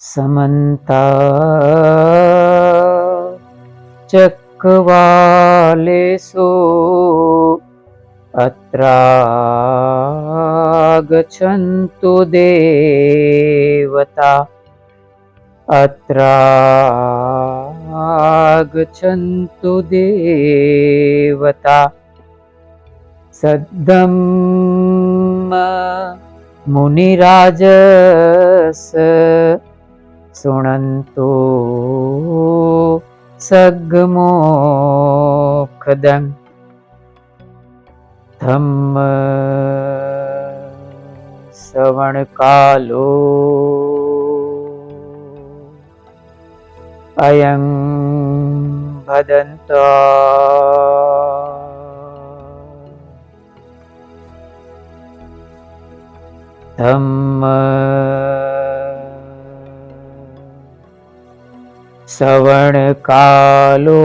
समन्ता। चक्रवालेषु अत्रागच्छन्तु देवता। अत्रागच्छन्तु देवता। सद्दं मुनिराजस शृण्वन्तु सग्मोखदं धम्म श्रवणकालो अयं भदन्त धम्म ધમ્મ શ્રવણ કાલો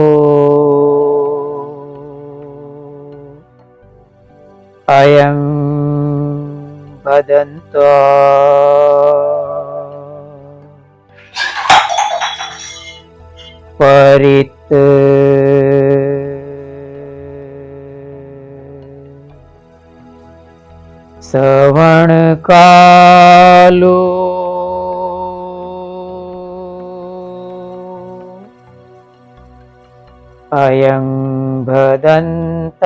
અયં ભદંત પરિત શ્રવણ કાલો ભદંતા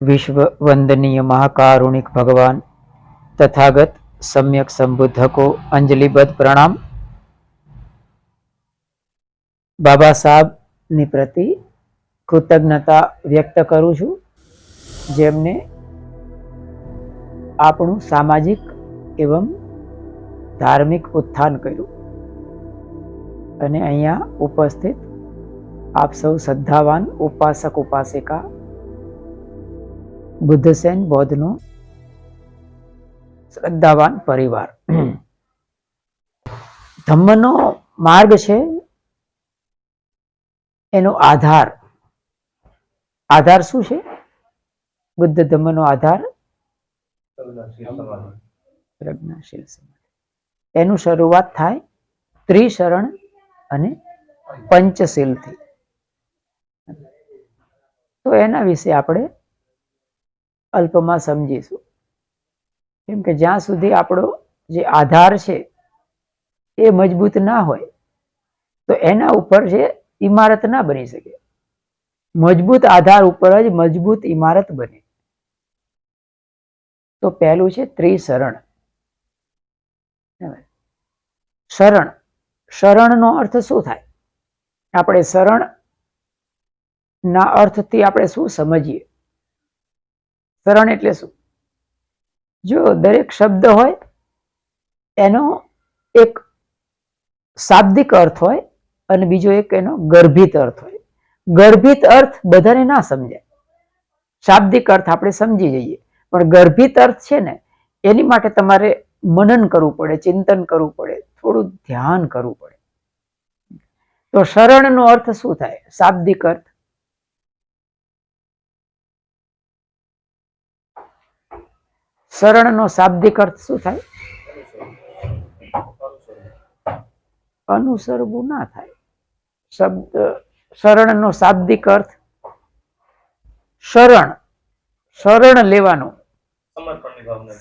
વિશ્વ વંદનીય મહાકારુણિક ભગવાન તથાગત સમ્યક સંબુદ્ધકો અંજલિબદ્ધ પ્રણામ બાબા સાહેબની પ્રતિ કૃતજ્ઞતા વ્યક્ત કરું છું, જેમને આપણું સામાજિક એવં ધાર્મિક ઉત્થાન કર્યું અને અહીંયા ઉપસ્થિત આપ સૌ શ્રદ્ધાવાન ઉપાસક ઉપાસિકા બુદ્ધસેન બૌદ્ધનો શ્રદ્ધાવાન પરિવાર ધમ્મનો માર્ગ છે એનો આધાર આધાર શું છે બુદ્ધ ધમ્મનો આધાર પ્રજ્ઞાશીલ સમાધિ. એનું શરૂઆત થાય ત્રિશરણ અને પંચશીલથી. તો એના વિશે આપણે અલ્પમાં સમજીશું. કેમ કે જ્યાં સુધી આપણો જે આધાર છે એ મજબૂત ના હોય, તો એના ઉપર જે ઇમારત ના બની શકે. મજબૂત આધાર ઉપર જ મજબૂત ઇમારત બને. તો પહેલું છે ત્રિશરણ. શરણ. શરણનો અર્થ શું થાય? આપણે શરણ ના અર્થથી આપણે શું સમજીએ? શરણ એટલે શું? જો દરેક શબ્દ હોય, એનો એક શાબ્દિક અર્થ હોય અને બીજો એક એનો ગર્ભિત અર્થ હોય. ગર્ભિત અર્થ બધાને ના સમજાય. શાબ્દિક અર્થ આપણે સમજી જઈએ. પણ ગર્ભિત અર્થ છે ને, એની માટે તમારે મનન કરવું પડે ચિંતન કરવું પડે થોડું ધ્યાન કરવું પડે. તો શરણનો અર્થ શું થાય? શાબ્દિક અર્થ? શરણનો શાબ્દિક અર્થ શું થાય? અનુસરવું ના થાય. શબ્દ શરણનો શાબ્દિક અર્થ? શરણ શરણ લેવાનું.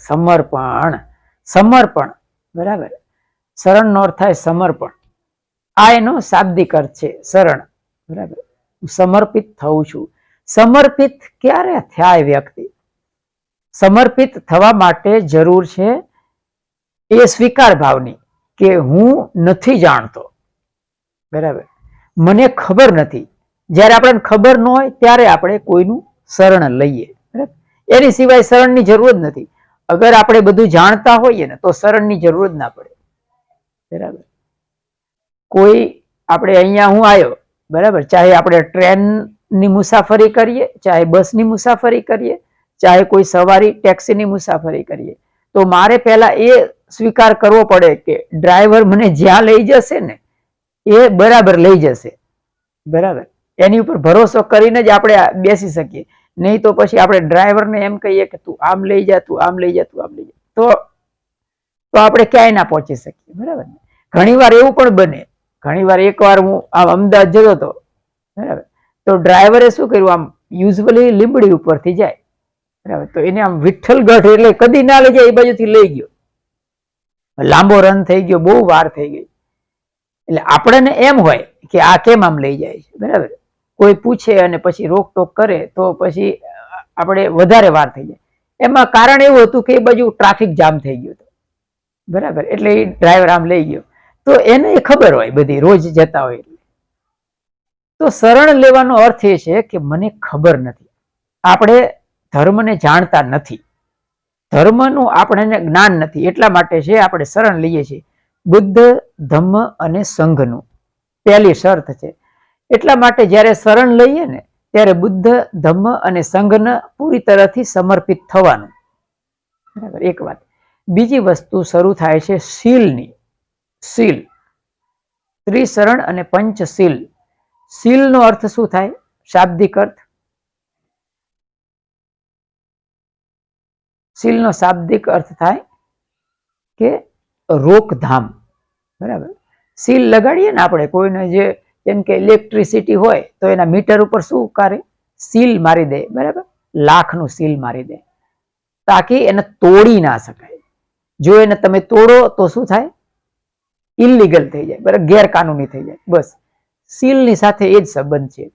સમર્પણ. સમર્પણ. બરાબર? શરણનો અર્થ થાય સમર્પણ. આ એનો શાબ્દિક અર્થ છે, શરણ. બરાબર? હું સમર્પિત થઉં છું. સમર્પિત ક્યારે થાય વ્યક્તિ? સમર્પિત થવા માટે જરૂર છે એ સ્વીકાર ભાવની કે હું નથી જાણતો. બરાબર? મને ખબર નથી. જ્યારે આપણને ખબર ન હોય, ત્યારે આપણે કોઈનું શરણ લઈએ. બરાબર? એની સિવાય શરણની જરૂર જ નથી. અગર આપણે બધું જાણતા હોઈએ ને, તો શરણની જરૂર જ ના પડે. બરાબર? કોઈ, આપણે અહીંયા હું આવ્યો, બરાબર? ચાહે આપણે ટ્રેનની મુસાફરી કરીએ, ચાહે બસની મુસાફરી કરીએ, ચાહે કોઈ સવારી, ટેક્સીની મુસાફરી કરીએ, તો મારે પહેલા એ સ્વીકાર કરવો પડે કે ડ્રાઈવર મને જ્યાં લઈ જશે ને, એ બરાબર લઈ જશે. બરાબર? એની ઉપર ભરોસો કરીને જ આપણે બેસી શકીએ. નહીં તો પછી આપણે ડ્રાઈવરને એમ કહીએ કે તું આમ લઈ જા, તું આમ લઈ જા, તું આમ લઈ જા. તો તો આપણે ક્યાંય ના પહોંચી શકીએ, બરાબર? ને ઘણીવાર એવું પણ બને. ઘણીવાર એકવાર હું આમ અમદાવાદ જતો હતો, બરાબર? તો ડ્રાઈવરે શું કર્યું? આમ યુઝવલી લીંબડી ઉપરથી જાય, બરાબર? તો એને આમ વિઠ્ઠલગઢ એટલે કદી ના લઈ જાય, એ બાજુથી લઈ ગયો. લાંબો રન થઈ ગયો, બહુ વાર થઈ ગઈ. એટલે આપણને એમ હોય કે આ કેમ આમ લઈ જાય છે, બરાબર? કોઈ પૂછે અને પછી રોકટોક કરે, તો પછી આપણે વધારે વાર થઈ જાય. એમાં કારણ એવું હતું કે એ બાજુ ટ્રાફિક જામ થઈ ગયો હતો. બરાબર? એટલે એ ડ્રાઈવર આમ લઈ ગયો. તો એને ખબર હોય બધી, રોજ જતા હોય તો શરણ લેવાનો અર્થ એ છે કે મને ખબર નથી. આપણે ધર્મને જાણતા નથી. ધર્મનું આપણને જ્ઞાન નથી. એટલા માટે છે આપણે શરણ લઈએ છીએ. બુદ્ધ, ધમ્મ અને સંઘનું. પહેલી શરત છે. એટલા માટે જ્યારે શરણ લઈએ ને, ત્યારે બુદ્ધ, ધમ્મ અને સંઘને પૂરી તરહથી સમર્પિત થવાનું. બરાબર, એક વાત. બીજી વસ્તુ શરૂ થાય છે શીલની. શીલ. ત્રિશરણ અને પંચશીલ. શીલનો અર્થ શું થાય? શાબ્દિક અર્થ. શીલનો શાબ્દિક અર્થ થાય કે રોકધામ. બરાબર? શીલ લગાડીએ ને આપણે, કોઈને જે જેમ કે ઇલેક્ટ્રિસિટી હોય તો એના મીટર ઉપર શું કરે સીલ મારી દે, બરાબર? લાખનું સીલ મારી દે. તાકી એને તોડી ના શકાય. જો એને તમે તોડો તો શું થાય? ઇલીગલ થઈ જાય, બરાબર? ગેરકાનૂની થઈ જાય. બસ. સીલની સાથે એ જ સંબંધ છે.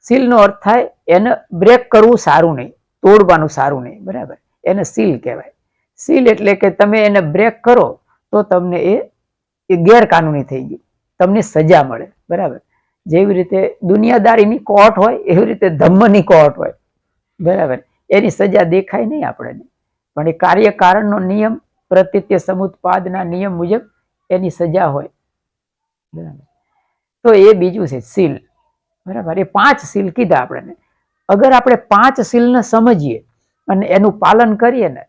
સીલનો અર્થ થાય એને બ્રેક કરવું સારું નહીં, તોડવાનું સારું નહીં, બરાબર? એને સીલ કહેવાય. સીલ એટલે કે તમે એને બ્રેક કરો તો તમને એ ગેરકાનૂની થઈ ગયું. તમને સજા મળે, બરાબર? જેવી રીતે દુનિયાદારીની કોર્ટ હોય, એવી રીતે ધમ્મની કોર્ટ હોય. બરાબર. એની સજા દેખાય નહીં આપણને. પણ એ કાર્યકારણનો નિયમ પ્રતિત્ય સમુત્પાદના નિયમ મુજબ એની સજા હોય. બરાબર. તો એ બીજું છે, સીલ. બરાબર. એ પાંચ સીલ કીધા આપણને. અગર આપણે પાંચ સીલને સમજીએ અને એનું પાલન કરીએ ને,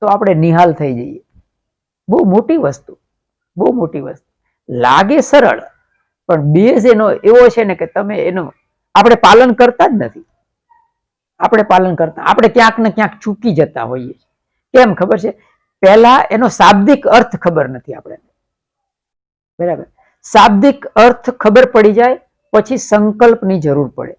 તો આપણે નિહાલ થઈ જઈએ. બહુ મોટી વસ્તુ. બહુ મોટી વસ્તુ. લાગે સરળ પણ બેઝ એનો એવો છે ને કે તમે એનો આપણે પાલન કરતા જ નથી. આપણે પાલન કરતા, આપણે ક્યાંક ને ક્યાંક ચૂકી જતા હોઈએ કેમ ખબર છે? પહેલા એનો શાબ્દિક અર્થ ખબર નથી આપણે બરાબર? શાબ્દિક અર્થ ખબર પડી જાય, પછી સંકલ્પની જરૂર પડે.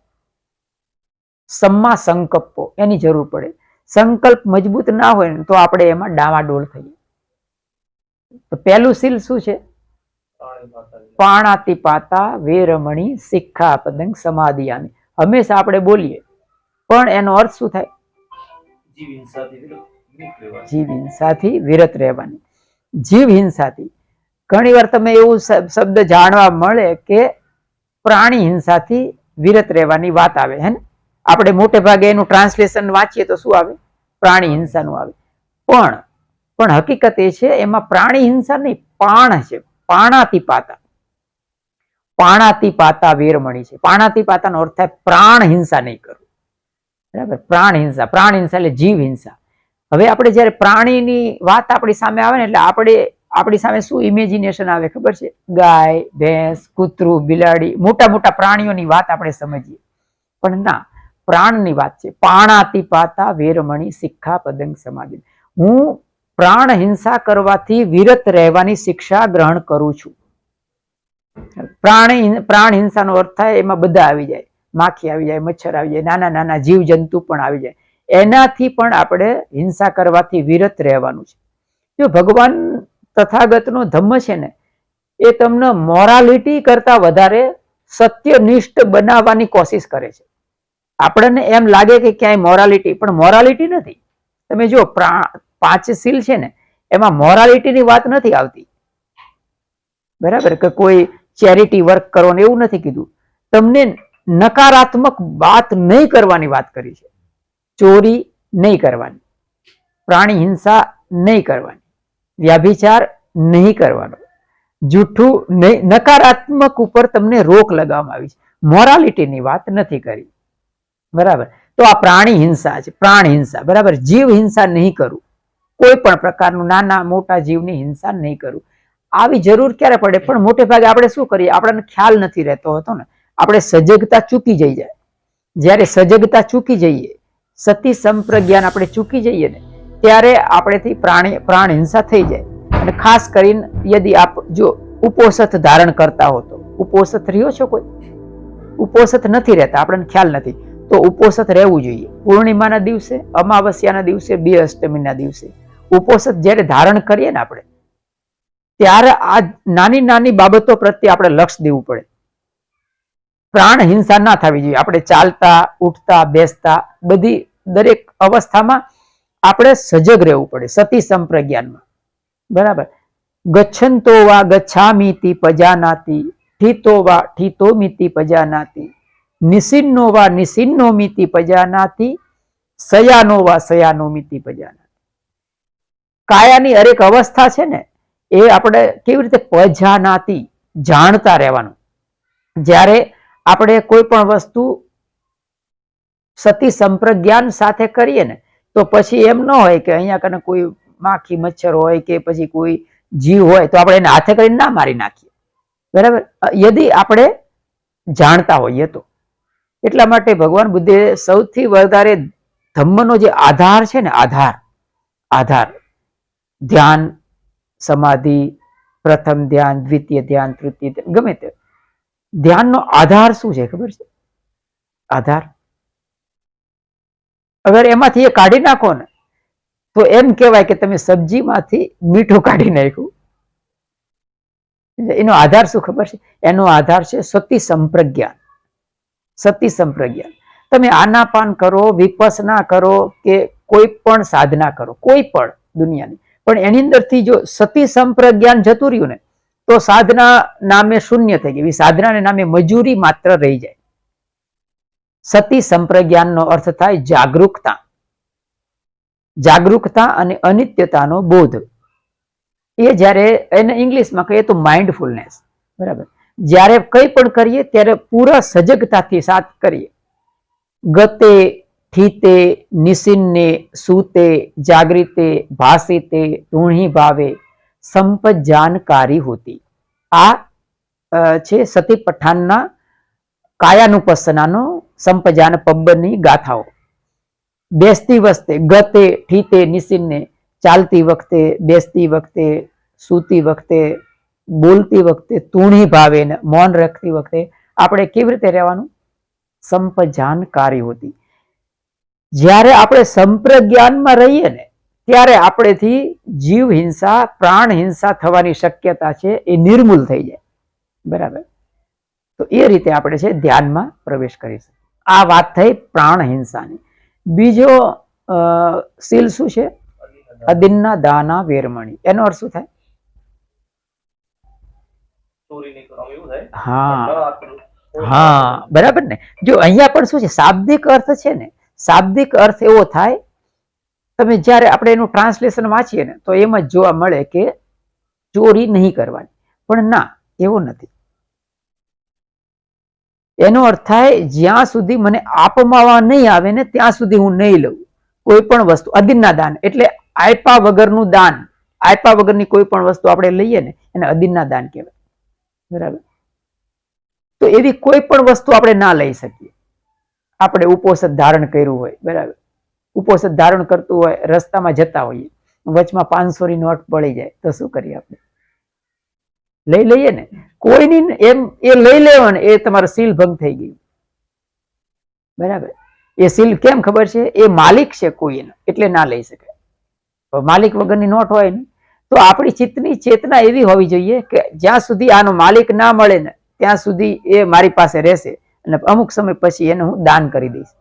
સમા સંકલ્પો એની જરૂર પડે. સંકલ્પ મજબૂત ના હોય ને તો આપણે એમાં ડાવાડોળ થઈએ. તો પહેલું સીલ શું છે? પાણાતિ પાતા વેરમણી શિક્ષા પદંગ સમાધિયામી હંમેશા આપણે બોલીએ. પણ એનો અર્થ શું થાય? જીવ હિંસાથી વિરત રહેવાની. જીવ હિંસાથી ઘણી વાર તમે એવું શબ્દ જાણવા મળે કે પ્રાણી હિંસાથી વિરત રહેવાની વાત આવે હે ને? આપણે મોટે ભાગે એનું ટ્રાન્સલેશન વાંચીએ તો શું આવે? પ્રાણી હિંસાનું આવે. પણ પણ હકીકત એ છે એમાં પ્રાણી હિંસા નહીં પાણ છે. પાણાતી પાતા. પાણાતી પાતા વેરમણી છે. પાણાતી પાતાનો અર્થ થાય પ્રાણ હિંસા નહીં કરવું. બરાબર? પ્રાણ હિંસા. પ્રાણ હિંસા એટલે જીવ હિંસા. હવે આપણે જ્યારે પ્રાણીની વાત આપણી સામે આવે ને એટલે આપણે, આપણી સામે શું ઇમેજિનેશન આવે ખબર છે? ગાય, ભેંસ, કૂતરું, બિલાડી, મોટા મોટા પ્રાણીઓની વાત આપણે સમજીએ. પણ ના, પ્રાણની વાત છે. પાણાતી પાતા વેરમણી શિક્ષા પદંગ સમાધિ. હું પ્રાણ હિંસા કરવાથી વિરત રહેવાની શિક્ષા ગ્રહણ કરું છું. પ્રાણી પ્રાણ હિંસાનો અર્થ થાય એમાં બધા આવી જાય. માખી આવી જાય, મચ્છર આવી જાય, નાના નાના જીવ જંતુ પણ આવી જાય. એનાથી પણ આપણે હિંસા કરવાથી વિરત રહેવાનું છે. જો ભગવાન તથાગતનો ધમ્મ છે ને, એ તમને મોરાલિટી કરતા વધારે સત્યનિષ્ઠ બનાવવાની કોશિશ કરે છે. આપણને એમ લાગે કે ક્યાંય મોરાલિટી, પણ મોરાલિટી નથી. તમે જો પાંચ સીલ છે ને, એમાં મોરાલિટીની વાત નથી આવતી. બરાબર? કે કોઈ ચેરિટી વર્ક કરો એવું નથી કીધું. તમને નકારાત્મક વાત નહીં કરવાની વાત કરી છે. ચોરી નહીં કરવાની. પ્રાણી હિંસા નહીં કરવાની. વ્યાભિચાર નહીં કરવાનો. જૂઠું નહીં, નકારાત્મક ઉપર તમને રોક લગાવવામાં આવી છે. મોરાલિટીની વાત નથી કરી. બરાબર? તો આ પ્રાણી હિંસા છે. પ્રાણ હિંસા. બરાબર? જીવ હિંસા નહીં કરવું કોઈ પણ પ્રકારનું નાના મોટા જીવની હિંસા નહીં કરવું આવી જરૂર ક્યારે પડે? પણ મોટે ભાગે આપણે શું કરીએ? આપણને ખ્યાલ નથી રહેતો હતો ને. આપણે સજગતા ચૂકી જઈ જાય. જ્યારે સજગતા ચૂકી જઈએ, સતી સંપ્રજ્ઞાન આપણે ચૂકી જઈએ ને, ત્યારે આપણેથી પ્રાણી, પ્રાણ હિંસા થઈ જાય. અને ખાસ કરીને યદિ આપ જો ઉપોષથ ધારણ કરતા હો તો. ઉપોષથ રહ્યો છો કોઈ? ઉપોષથ નથી રહેતા, આપણને ખ્યાલ નથી. તો ઉપોષથ રહેવું જોઈએ. પૂર્ણિમાના દિવસે, અમાવસ્યાના દિવસે, બે અષ્ટમીના દિવસે. ઉપોષથ જ્યારે ધારણ કરીએ ને આપણે, ત્યારે આ નાની નાની બાબતો પ્રત્યે આપણે લક્ષ દેવું પડે. પ્રાણ હિંસા ના થવી જોઈએ. આપણે ચાલતા, ઉઠતા, બેસતા બધી દરેક અવસ્થામાં આપણે સજગ રહેવું પડે સતી સંપ્રજ્ઞાનમાં. બરાબર? ગચ્છંતો વા ગચ્છામીતિ પજાનાતી ઠીતો વા ઠીતોમિતિ પજાનાતી નિસિન્નો વા નિસિન્નોમિતિ પજાનાતી સયાનો વા સયાનોમિતિ પજાનાતિ. કાયાની હરેક અવસ્થા છે ને, એ આપણે કેવી રીતે પજાનાતી જાણતા રહેવાનું. જ્યારે આપણે કોઈ પણ વસ્તુ સતી સંપ્રજ્ઞાન સાથે કરીએ ને, તો પછી એમ ન હોય કે અહીંયા કને કોઈ માખી મચ્છર હોય કે પછી કોઈ જીવ હોય, તો આપણે એને હાથે કરીને ના મારી નાખીએ. બરાબર? યદી આપણે જાણતા હોઈએ તો. એટલા માટે ભગવાન બુદ્ધે સૌથી વધારે ધમ્મનો જે આધાર છે ને, આધાર આધાર ધ્યાન સમાધિ પ્રથમ ધ્યાન દ્વિતીય ધ્યાન તૃતીય ધ્યાન, ગમે તે. ધ્યાનનો આધાર શું છે ખબર છે? આધાર? અગર એમાંથી એ કાઢી નાખો ને તો એમ કહેવાય કે તમે સબ્જીમાંથી મીઠું કાઢી નાખ્યું. એનો આધાર શું ખબર છે? એનો આધાર છે સતી સંપ્રજ્ઞાન સતી સંપ્રજ્ઞાન તમે આનાપાન કરો વિપસના કરો કે કોઈ પણ સાધના કરો કોઈ પણ દુનિયાની. પણ એની અંદરથી જો સતી સંપ્રજ્ઞાન જતું રહ્યું ને, તો સાધના નામે શૂન્ય થઈ ગઈ. સાધનાને નામે મજૂરી માત્ર રહી જાય. સતી સંપ્રજ્ઞાનનો અર્થ થાય જાગૃતતા જાગૃતતા અને અનિત્યતાનો બોધ. એ જ્યારે, એને ઇંગ્લિશમાં કહીએ તો માઇન્ડફુલનેસ બરાબર? જ્યારે કંઈ પણ કરીએ, ત્યારે પૂરા સજગતાથી સાથ કરીએ. ગતે ઠીતે નિસિન્ને, સૂતે જાગૃતે ભાસિતે, ધૂણી ભાવે સંપજાનકારી હોતી. આ છે સતી પઠાણના કાયાનુપસનાનો સંપજાન પબ્બની ગાથાઓ. બેસતી વખતે ગતે, ઠીતે, નિસિન્ને, ચાલતી વખતે, બેસતી વખતે, સૂતી વખતે, બોલતી વખતે તૂણી ભાવેને મૌન રાખતી વખતે આપણે કેવી રીતે રહેવાનું? સંપજાનકારી હોતી. જ્યારે આપણે સંપ્રજ્ઞાનમાં રહીએ ને ત્યારે આપણેથી જીવ હિંસા પ્રાણ હિંસા થવાની શક્યતા છે એ નિર્મૂલ થઈ જાય. બરાબર? તો એ રીતે આપણે છે ધ્યાનમાં પ્રવેશ કરીશું આ વાત થઈ પ્રાણ હિંસાની. બીજો સીલ શું છે? અદિન્ના દાના વેરમણી. એનો અર્થ શું થાય? હા. હા. બરાબર ને? જો અહીંયા પણ શું છે? શાબ્દિક અર્થ છે ને શાબ્દિક અર્થ એવો થાય, તમે જ્યારે આપણે એનું ટ્રાન્સલેશન વાંચીએ ને, તો એમ જ જોવા મળે કે ચોરી નહીં કરવાની. પણ ના, એવું નથી. એનો અર્થ થાય, જ્યાં સુધી મને આપમાવા નહીં આવે ને, ત્યાં સુધી હું નહીં લઉં. કોઈ પણ વસ્તુ, અદિનના દાન, એટલે આપ્યા વગરનું દાન આપ્યા વગરની કોઈ પણ વસ્તુ આપણે લઈએ ને, એને અદિનના દાન કહેવાય. બરાબર? તો એવી કોઈ પણ વસ્તુ આપણે ના લઈ શકીએ. આપણે ઉપોષદ ધારણ કર્યું હોય, બરાબર? ઉપોષદ ધારણ કરતું હોય, રસ્તામાં જતા હોઈએ, વચમાં પાંચસોની નોટ પડી જાય, તો શું કરીએ આપણે? લઈ લઈએ ને? કોઈની એમ, એ લઈ લેવાનું એ તમારો સીલ ભંગ થઈ ગયું. બરાબર? એ સીલ કેમ ખબર છે? એ માલિક છે કોઈ એટલે ના લઈ શકે માલિક વગરની નોટ હોય ને, તો આપણી ચિત્તની ચેતના એવી હોવી જોઈએ કે જ્યાં સુધી આનો માલિક ના મળે ને, ત્યાં સુધી એ મારી પાસે રહેશે. અને અમુક સમય પછી એને હું દાન કરી દઈશ.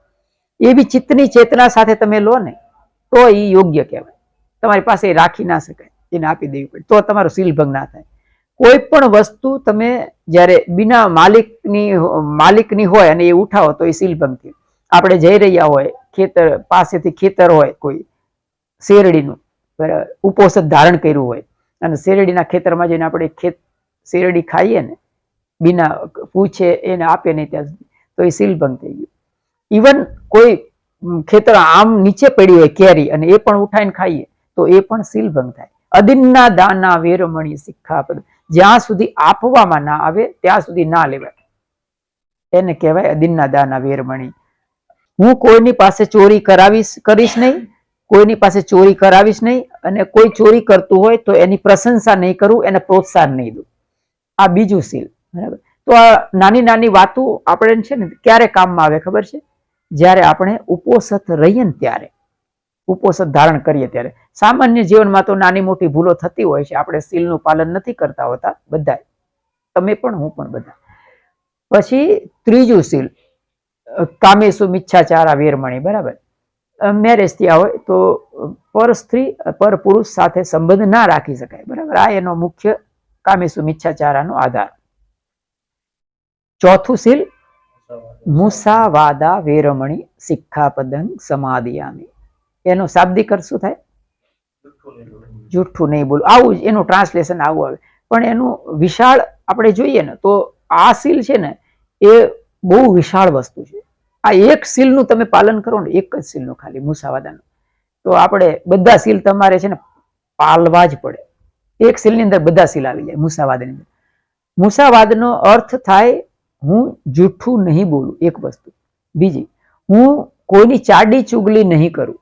એવી ચિત્તની ચેતના સાથે તમે લો ને, તો એ યોગ્ય કહેવાય. તમારી પાસે એ રાખી ના શકાય, એને આપી દેવી પડે. તો તમારો શીલભંગ ના થાય. કોઈ પણ વસ્તુ તમે જ્યારે બિના માલિકની માલિકની હોય અને એ ઉઠાવો તો એ શીલભંગ થયું. આપણે જઈ રહ્યા હોય, ખેતર પાસેથી ખેતર હોય કોઈ, શેરડીનું બરાબર ઉપોષદ ધારણ કર્યું હોય, અને શેરડીના ખેતરમાં જઈને આપણે ખેત, શેરડી ખાઈએ ને બિના પૂછે એને આપે નહીં ત્યાં તો એ સીલભંગ થઈ ગયું. ઇવન કોઈ ખેતર આમ નીચે પડી હોય કેરી અને એ પણ ઉઠાઈને ખાઈએ, તો એ પણ સીલભંગ થાય. અદિનના દાના વેરમણી શિક્ષાપદ જ્યાં સુધી આપવામાં ના આવે, ત્યાં સુધી ના લેવાય. એને કહેવાય અદિનના દાના વેરમણી. હું કોઈની પાસે ચોરી કરાવીશ, કરીશ નહીં. કોઈની પાસે ચોરી કરાવીશ નહીં. અને કોઈ ચોરી કરતું હોય તો એની પ્રશંસા નહીં કરું, એને પ્રોત્સાહન નહીં દઉં. આ બીજું સીલ. બરાબર? તો આ નાની નાની વાતો આપણે છે ને ક્યારે કામમાં આવે ખબર છે? જ્યારે આપણે ઉપોષત રહીએ ને ત્યારે ઉપોષત ધારણ કરીએ ત્યારે. સામાન્ય જીવનમાં તો નાની મોટી ભૂલો થતી હોય છે. આપણે સીલનું પાલન નથી કરતા હોતા બધા તમે પણ હું પણ બધા. પછી ત્રીજું સીલ અ, કામેસુ મિચ્છાચારા વેરમણી બરાબર? મેરેજ થયા હોય તો પર સ્ત્રી પર પુરુષ સાથે સંબંધ ના રાખી શકાય. બરાબર? આ એનો મુખ્ય કામેસુ મિચ્છાચારાનો આધાર. ચોથું શીલ મુસાવાદા વેરમણી સિક્ખાપદંગ સમાધિયામી એનો શાબ્દિક અર્થ શું થાય? જૂઠું નહીં બોલવું આવું જ એનું ટ્રાન્સલેશન આવું આવે. પણ એનું વિશાળ આપણે જોઈએ ને, તો આ શીલ છે ને, એ બહુ વિશાળ વસ્તુ છે. આ એક શીલનું તમે પાલન કરો ને, એક જ શીલનું ખાલી, મુસાવાદાનું. તો આપણે બધા શીલ તમારે છે ને, પાલવા જ પડે. એક શીલની અંદર બધા શીલ આવી જાય, મુસાવાદની અંદર. મુસાવાદનો અર્થ થાય હું જૂઠું નહીં બોલું, એક વસ્તુ. બીજી, હું કોઈની ચાડી ચુગલી નહીં કરું.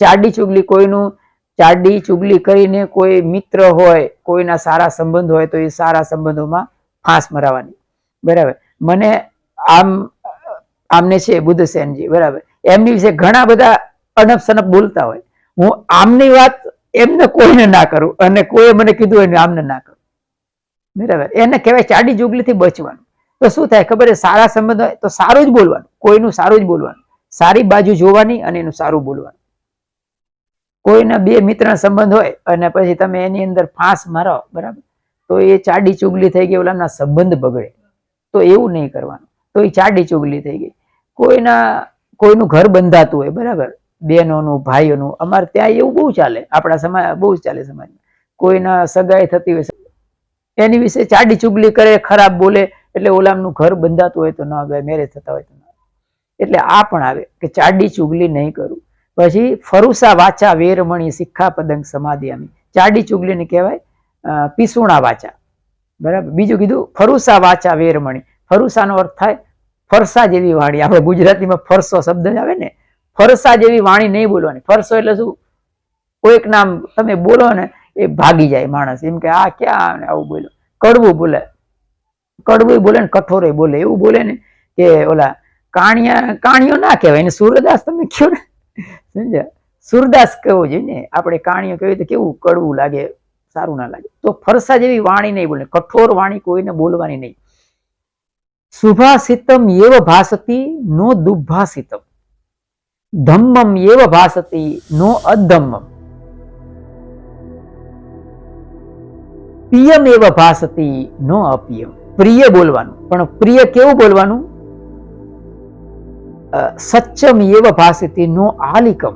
ચાડી ચુગલી કોઈનું, ચાડી ચુગલી કરીને કોઈ મિત્ર હોય, કોઈના સારા સંબંધ હોય, તો એ સારા સંબંધોમાં ફાંસ મરાવાની. બરાબર? મને આમ, આમને છે બુદ્ધસેનજી બરાબર? એમની વિશે ઘણા બધા અનપ સનપ બોલતા હોય. હું આમની વાત એમને કોઈને ના કરું અને કોઈ મને કીધું હોય આમને ના કરું. બરાબર? એને કહેવાય ચાડી ચુગલીથી બચવાનું. તો શું થાય? ખબર સારા સંબંધ હોય તો સારું જ બોલવાનું. કોઈનું સારું જ બોલવાનું. સારી બાજુ જોવાની અને એનું સારું બોલવાનું. કોઈના બે મિત્ર સંબંધ હોય અને પછી તમે એની અંદર ફાંસ મારો, બરાબર? તો એ ચાડી ચુગલી થઈ ગઈ, ઓલાના સંબંધ બગડે. તો એવું નહીં કરવાનું. તો એ ચાડી ચુગલી થઈ ગઈ. કોઈના, કોઈનું ઘર બંધાતું હોય, બરાબર? બહેનોનું, ભાઈઓનું. અમારે ત્યાં એવું બહુ ચાલે. આપણા સમાજ બહુ ચાલે સમાજમાં. કોઈના સગાઈ થતી હોય, એની વિશે ચાડી ચુગલી કરે, ખરાબ બોલે એટલે ઓલામનું ઘર બંધાતું હોય તો ન આવે મેરેજ થતા હોય તો ન આવે. એટલે આ પણ આવે કે ચાડી ચુગલી નહીં કરું. પછી ફરુસા વાચા વેરમણી શિખા પદંગ સમાધિયામી. ચાડી ચુગલીને કહેવાય પીસુણા વાચા. બરાબર? બીજું કીધું, ફરુસા વાચા વેરમણી. ફરુસાનો અર્થ થાય, ફરસા જેવી વાણી. આપણે ગુજરાતીમાં ફરસો શબ્દ આવે ને. ફરસા જેવી વાણી નહીં બોલવાની. ફરસો એટલે શું? કોઈક નામ તમે બોલો ને, એ ભાગી જાય માણસ. એમ કે, આ ક્યાં? આવું બોલ્યો. કડવું બોલે. કડવું બોલે ને, કઠોરે બોલે. એવું બોલે ને કે ઓલા કાણિયા, કાણિયો ના કહેવાય. એને સૂર્યદાસ તમે કયો ને. સમજ્યા? સૂરદાસ કહેવું જોઈએ ને. આપણે કાણિયો કહેવાય તો કેવું કડવું લાગે, સારું ના લાગે. તો ફરસા જેવી વાણી નહીં બોલે. કઠોર વાણી કોઈને બોલવાની નહીં. સુભાષિતમ એવ ભાસતી નો દુભાષિતમ ધમ્મમ એવ ભાસતી નો અધમ્મમ. પિયમ એવ ભાસતી નો અપિયમ. પ્રિય બોલવાનું. પણ પ્રિય કેવું બોલવાનું? સચમ એવ ભાસતી નો આલિકમ.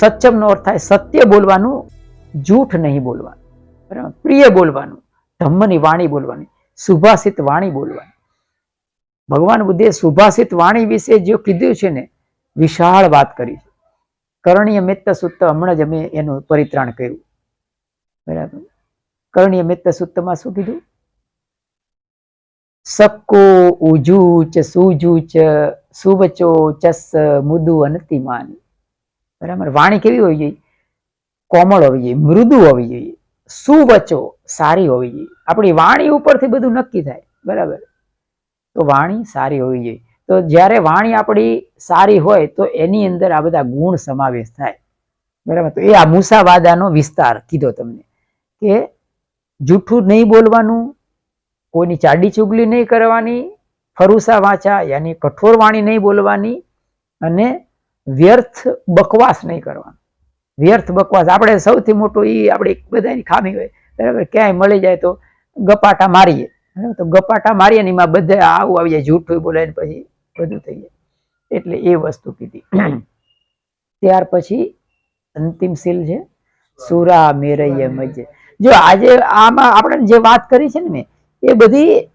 સચમ નો અર્થ થાય સત્ય બોલવાનું, જૂઠ નહીં બોલવાનું. બરાબર? પ્રિય બોલવાનું, ધમ્મની વાણી બોલવાની, સુભાષિત વાણી બોલવાની. ભગવાન બુદ્ધે સુભાષિત વાણી વિશે જે કીધું છે ને, વિશાળ વાત કરી છે. કરણીય મિત્ત સૂત્ર હમણાં જ અમે એનું પરિત્રાણ કર્યું. બરાબર? કરણીય મિત્ત સૂત્રમાં શું કીધું? સક્કો ઉજૂચ સુજૂચ સુવચો ચસ મુદુ અનતિમાન. બરાબર? વાણી કેવી હોવી જોઈએ? કોમળ હોવી જોઈએ, મૃદુ હોવી જોઈએ, સુવચો સારી હોવી જોઈએ. આપણી વાણી ઉપરથી બધું નક્કી થાય, બરાબર? તો વાણી સારી હોવી જોઈએ. તો જ્યારે વાણી આપણી સારી હોય, તો એની અંદર આ બધા ગુણ સમાવેશ થાય. બરાબર? તો એ આ મુસાવાદાનો વિસ્તાર કીધો તમને કે જૂઠું નહીં બોલવાનું કોઈની ચાડી ચુગલી નહીં કરવાની, ફરુસા વાંચા યાની કઠોર વાણી નહીં બોલવાની અને વ્યર્થ બકવાસ નહીં કરવાનો. વ્યર્થ બકવાસ. આપણે સૌથી મોટું એ આપણે બધાની ખામી હોય. બરાબર? ક્યાંય મળી જાય તો ગપાટા મારીએ. બરાબર? તો ગપાટા મારીએ ને એમાં બધા આવું આવી જાય, જૂઠું બોલાય ને પછી બધું થઈ જાય. એટલે એ વસ્તુ કીધી. ત્યાર પછી અંતિમ સીલ છે. સુરા મેરૈય મજે. જો આજે આમાં આપણે જે વાત કરી છે ને મેં એ બધી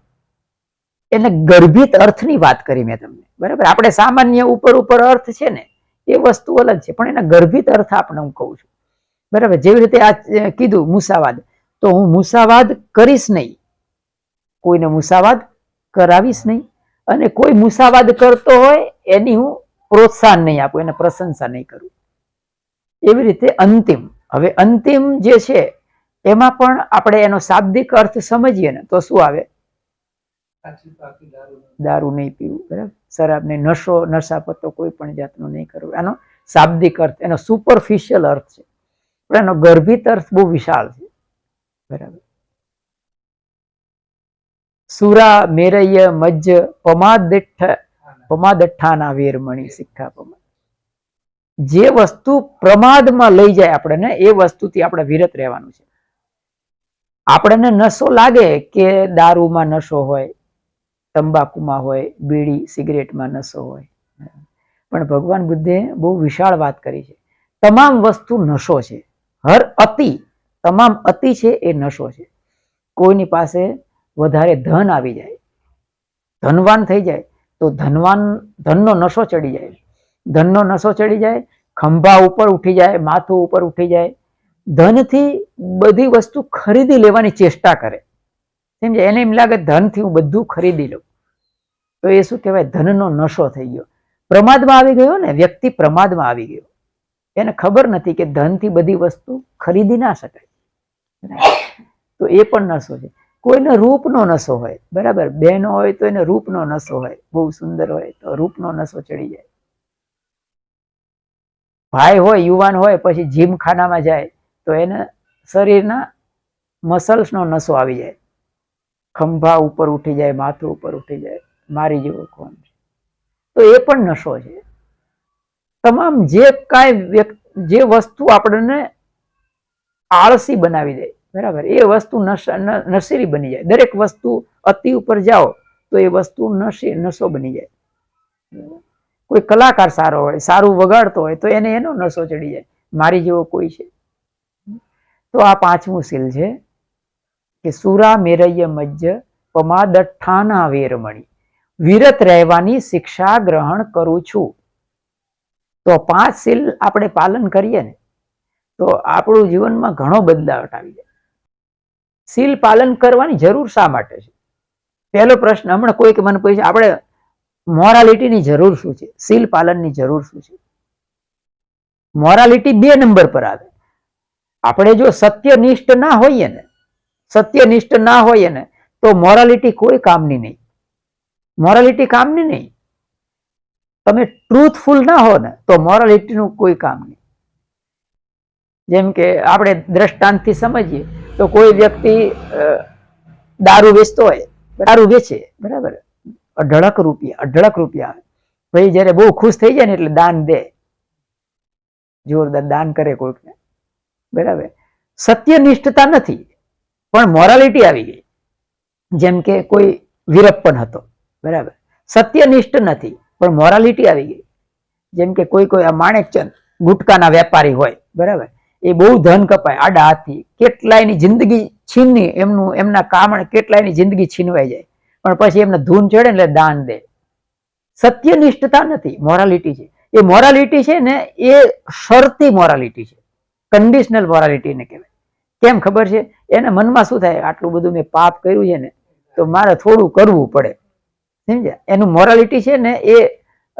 એને ગર્ભિત અર્થની વાત કરી મેં તમને. બરાબર? આપણે સામાન્ય ઉપર ઉપર અર્થ છે ને, એ વસ્તુ અલગ છે, પણ એના ગર્ભિત અર્થ આપણે હું કહું છું. બરાબર? જેવી રીતે આ કીધું મુસાવાદ. તો હું મુસાવાદ કરીશ નહીં. કોઈને મુસાવાદ કરાવીશ નહીં. અને કોઈ મુસાવાદ કરતો હોય, એની હું પ્રોત્સાહન નહીં આપું, એને પ્રશંસા નહીં કરું. એવી રીતે અંતિમ. હવે અંતિમ જે છે એમાં પણ આપણે એનો શાબ્દિક અર્થ સમજીએ ને તો શું આવે? દારૂ નહીં. પીવું બરાબર? શરાબને નશો નશાપતો કોઈ પણ જાતનો નહીં કરવો. આનો શાબ્દિક અર્થ એનો સુપરફિશિયલ અર્થ છે. પણ એનો ગર્ભિત અર્થ બહુ વિશાળ છે. બરાબર? સુરા મેરય મજ્જ પમાદઠ પમાદઠ્ઠાના વેરમણી સિક્ખા પમા જે વસ્તુ પ્રમાદમાં લઈ જાય આપણને એ વસ્તુથી આપણે વિરત રહેવાનું છે. આપણને નશો લાગે કે દારૂમાં નશો હોય, તંબાકુમાં હોય, બીડી, સિગરેટમાં નશો હોય. પણ ભગવાન બુદ્ધે બહુ વિશાળ વાત કરી છે. તમામ વસ્તુ નશો છે. હર અતિ, તમામ અતિ છે એ નશો છે. કોઈની પાસે વધારે ધન આવી જાય, ધનવાન થઈ જાય, તો ધનવાન, ધનનો નશો ચડી જાય. ધનનો નશો ચડી જાય, ખંભા ઉપર ઉઠી જાય, માથું ઉપર ઉઠી જાય ધનથી બધી વસ્તુ ખરીદી લેવાની ચેષ્ટા કરે. સમજે એને એમ લાગે ધનથી હું બધું ખરીદી લઉં. તો એ શું કહેવાય? ધનનો નશો થઈ ગયો. પ્રમાદમાં આવી ગયો ને, વ્યક્તિ પ્રમાદમાં આવી ગયો. એને ખબર નથી કે ધનથી બધી વસ્તુ ખરીદી ના શકાય. તો એ પણ નશો છે. કોઈને રૂપનો નશો હોય, બરાબર? બહેનો હોય તો એને રૂપનો નશો હોય. બહુ સુંદર હોય તો રૂપનો નશો ચડી જાય. ભાઈ હોય, યુવાન હોય, પછી જીમખાનામાં જાય. તો એને શરીરના મસલ્સનો નસો આવી જાય. ખંભા ઉપર ઉઠી જાય, માથું ઉપર ઉઠી જાય, મારી જેવો કોણ છે? તો એ પણ નશો છે. તમામ જે કાંઈ જે વસ્તુ આપણને આળસી બનાવી દે, બરાબર? એ વસ્તુ નશ- ન- બની જાય. દરેક વસ્તુ અતિ ઉપર જાઓ, તો એ વસ્તુ નશી, નશો બની જાય. કોઈ કલાકાર સારો હોય, સારું વગાડતો હોય, તો એને એનો નશો ચડી જાય. મારી જેવો કોઈ છે? તો આ પાંચમું શીલ છે કે સુરા મેરય મજ્જ પમાદઠ્ઠાના વેરમણી વિરત રહેવાની શિક્ષા ગ્રહણ કરું છું. તો પાંચ શીલ આપણે પાલન કરીએ ને, તો આપણું જીવનમાં ઘણો બદલાવટ આવી જાય. શીલ પાલન કરવાની જરૂર શા માટે છે? પહેલો પ્રશ્ન હમણાં કોઈક મને પૂછે, આપણે મોરાલિટીની જરૂર શું છે? શીલ પાલનની જરૂર શું છે? મોરાલિટી બે નંબર પર આવે. આપણે જો સત્યનિષ્ઠ ના હોઈએ ને, સત્યનિષ્ઠ ના હોઈએ ને, તો મોરાલિટી કોઈ કામની નહીં. મોરાલિટી કામની નહીં. તમે ટ્રુથફુલ ના હો ને, તો મોરાલિટીનું કોઈ કામ નહીં. જેમ કે આપણે દ્રષ્ટાંતથી સમજીએ, તો કોઈ વ્યક્તિ દારૂ વેચતો હોય, દારૂ વેચે, બરાબર? અઢળક રૂપિયા અઢળક રૂપિયા ભાઈ જ્યારે બહુ ખુશ થઈ જાય ને એટલે દાન દે. જોરદાર દાન કરે કોઈકને. બરાબર. સત્યનિષ્ઠતા નથી, પણ મોરાલિટી આવી ગઈ. જેમ કે કોઈ વીરપ્પન હતો, બરાબર. સત્યનિષ્ઠ નથી, પણ મોરાલિટી આવી ગઈ. જેમ કે કોઈ કોઈ આ માણેકચંદ, ગુટકાના વેપારી હોય, બરાબર. એ બહુ ધન કપાય, આડા હાથથી. કેટલાયની જિંદગી છીનની એમનું, એમના કામણ કેટલાયની જિંદગી છીનવાઈ જાય. પણ પછી એમને ધૂન ચડે એટલે દાન દે. સત્યનિષ્ઠતા નથી મોરાલિટી છે. એ મોરાલિટી છે ને, એ શરતી મોરાલિટી છે. કન્ડિશનલ મોરાલિટી ને કહેવાય. કેમ ખબર છે? એને મનમાં શું થાય? આટલું બધું મેં પાપ કર્યું છે ને, તો મારે થોડું કરવું પડે. સમજ્યા? એનું મોરાલિટી છે ને, એ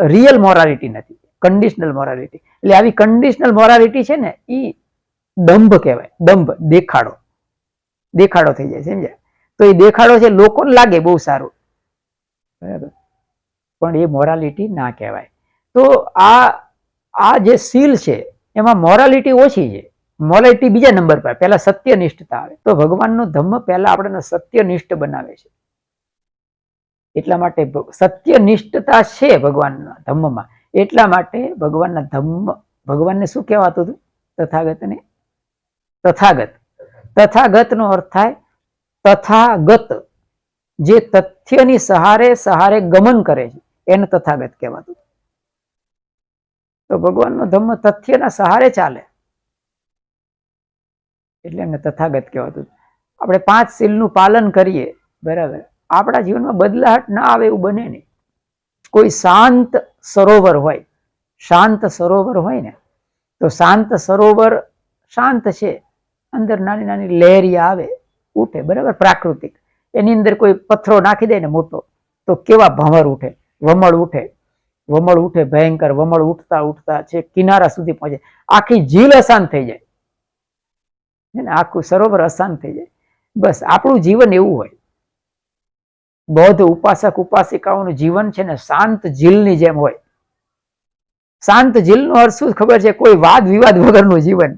રિયલ મોરાલિટી નથી. કન્ડિશનલ મોરાલિટી એટલે આવી કન્ડિશનલ મોરાલિટી છે ને એ દંભ કહેવાય. દંભ, દેખાડો. દેખાડો થઈ જાય, સમજ્યા? તો એ દેખાડો છે, લોકોને લાગે બહુ સારું. બરાબર? પણ એ મોરાલિટી ના કહેવાય. તો આ આ જે સીલ છે એમાં મોરાલિટી ઓછી છે. મોરાલિટી બીજા નંબર પર પહેલા સત્યનિષ્ઠતા આવે. તો ભગવાનનો ધમ્મ પહેલા આપણને સત્યનિષ્ઠ બનાવે છે. એટલા માટે સત્યનિષ્ઠતા છે ભગવાનના ધમ્મમાં એટલા માટે ભગવાનના ધમ્મ ભગવાનને શું કહેવાતું હતું? તથાગતને? તથાગત. તથાગતનો અર્થ થાય તથાગત. જે તથ્યની સહારે સહારે ગમન કરે છે. એને તથાગત કહેવાતું. તો ભગવાનનો ધર્મ તથ્યના સહારે ચાલે. એટલે એમને તથાગત કહેવાતું. આપણે પાંચ શીલનું પાલન કરીએ, બરાબર. આપણા જીવનમાં બદલાહટ ના આવે એવું બને નહીં. કોઈ શાંત સરોવર હોય, શાંત સરોવર હોય ને, તો શાંત સરોવર શાંત છે. અંદર નાની નાની લહેરી આવે, ઉઠે, બરાબર, પ્રાકૃતિક. એની અંદર કોઈ પથ્થરો નાખી દે ને મોટો, તો કેવા ભંવર ઉઠે, વમળ ઉઠે. વમળ ઉઠે, ભયંકર વમળ ઉઠતા ઉઠતા છે, કિનારા સુધી પહોંચે. આખી ઝીલ અશાંત થઈ જાય. આખું સરોવર અશાંત થઈ જાય. બસ, આપણું જીવન એવું હોય. બૌદ્ધ ઉપાસક ઉપાસિકાઓનું જીવન છે ને, શાંત ઝીલની જેમ હોય. શાંત ઝીલનો અર્થ શું ખબર છે, કોઈ વાદ વિવાદ વગરનું જીવન.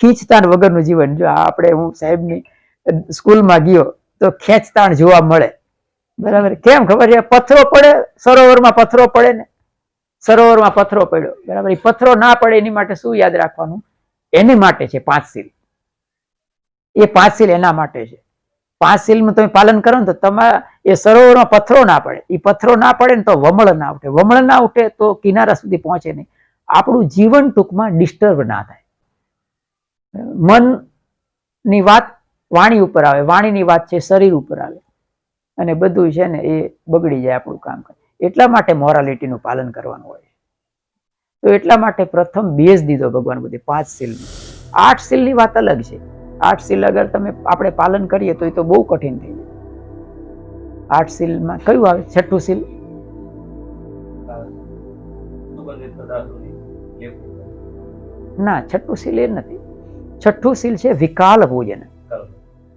ખીંચતાણ વગરનું જીવન. જો આપણે, હું સાહેબની સ્કૂલમાં ગયો, તો ખેંચતાણ જોવા મળે. બરાબર? કેમ ખબર છે? પથ્થરો પડે, સરોવરમાં પથ્થરો પડે ને. સરોવરમાં પથ્થરો પડ્યો. બરાબર? એ પથ્થરો ના પડે એની માટે શું યાદ રાખવાનું? એને માટે છે પાંચ સીલ. એ પાંચ સીલ એના માટે છે. પાંચ સીલનું તમે પાલન કરો ને તો તમારા એ સરોવરમાં પથ્થરો ના પડે. એ પથ્થરો ના પડે ને તો વમળ ના ઉઠે. વમળ ના ઉઠે તો કિનારા સુધી પહોંચે નહીં. આપણું જીવન ટૂંકમાં ડિસ્ટર્બ ના થાય. મનની વાત વાણી ઉપર આવે. વાણીની વાત છે શરીર ઉપર આવે. અને બધું છે ને એ બગડી જાય આપણું કામ એટલા માટે મોરાલિટીનું પાલન કરવાનું હોય તો એટલા માટે પ્રથમ બેઝ દીધો ભગવાન બધી પાંચ સીલનો આઠ સીલની વાત અલગ છે. આઠ સીલ અગર તમે આપણે પાલન કરીએ તો એ તો બહુ કઠિન થઈ જાય. આઠ સીલમાં કયું આવે? છઠ્ઠું સીલ ના છઠ્ઠું સીલ એ નથી. છઠ્ઠું સીલ છે વિકાલ ભોજન.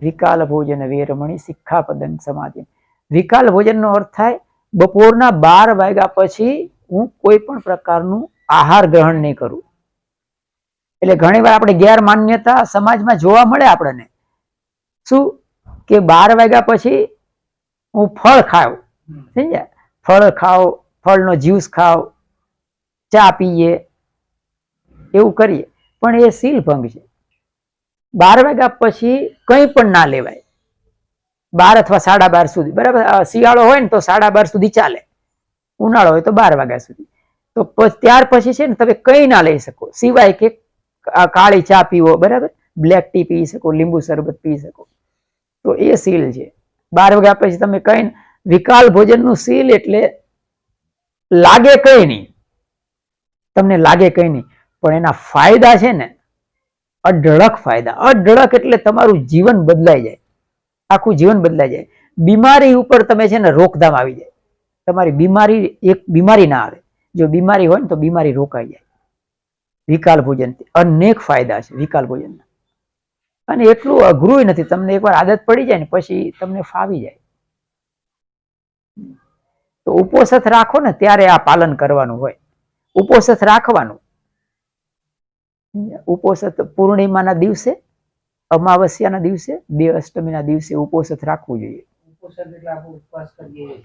વિકાલ. ભોજન વેરમણી શિક્ષાપદન સમાધિ. વિકાલ ભોજનનો અર્થ થાય બપોરના બાર વાગ્યા પછી હું કોઈ પણ પ્રકારનું આહાર ગ્રહણ નહીં કરું. એટલે ઘણી વાર આપણે ગેરમાન્યતા સમાજમાં જોવા મળે આપણને. શું? કે બાર વાગ્યા પછી હું ફળ ખાવ સમજ્યા? ફળ ખાઓ, ફળનો જ્યુસ ખાવ ચા પીએ, એવું કરીએ. પણ એ શીલ ભંગ છે. બાર વાગ્યા પછી કંઈ પણ ના લેવાય. બાર અથવા સાડા બાર સુધી. બરાબર? શિયાળો હોય ને તો સાડા બાર સુધી ચાલે. ઉનાળો હોય તો બાર વાગ્યા સુધી. તો ત્યાર પછી છે ને તમે કઈ ના લઈ શકો. સિવાય કે કાળી ચા પીવો, બરાબર? બ્લેક ટી પી શકો, લીંબુ શરબત પી શકો. તો એ સીલ છે. બાર વાગ્યા પછી તમે કઈ વિકાલ ભોજનનું સીલ એટલે લાગે કઈ નહીં. તમને લાગે કઈ નહીં. પણ એના ફાયદા છે ને, અઢળક ફાયદા. અઢળક એટલે તમારું જીવન બદલાઈ જાય. આખું જીવન બદલાઈ જાય. બીમારી ઉપર તમે છે ને રોકધામ આવી જાય. તમારી બીમારી એક બીમારી ના આવે. જો બીમારી હોય ને તો બીમારી રોકાઈ જાય. વિકાલ ભોજન અનેક ફાયદા છે વિકાલ ભોજનના અને એટલું અઘરું નથી. તમને એકવાર આદત પડી જાય ને પછી તમને ફાવી જાય. તો ઉપોષથ રાખો ને ત્યારે આ પાલન કરવાનું હોય. ઉપોષથ રાખવાનું. ઉપોષથ પૂર્ણિમાના દિવસે અમાવસ્યાના દિવસે બે અષ્ટમીના દિવસે ઉપોષથ રાખવું જોઈએ. ઉપવાસ એટલે આપણે ઉપવાસ કરીએ.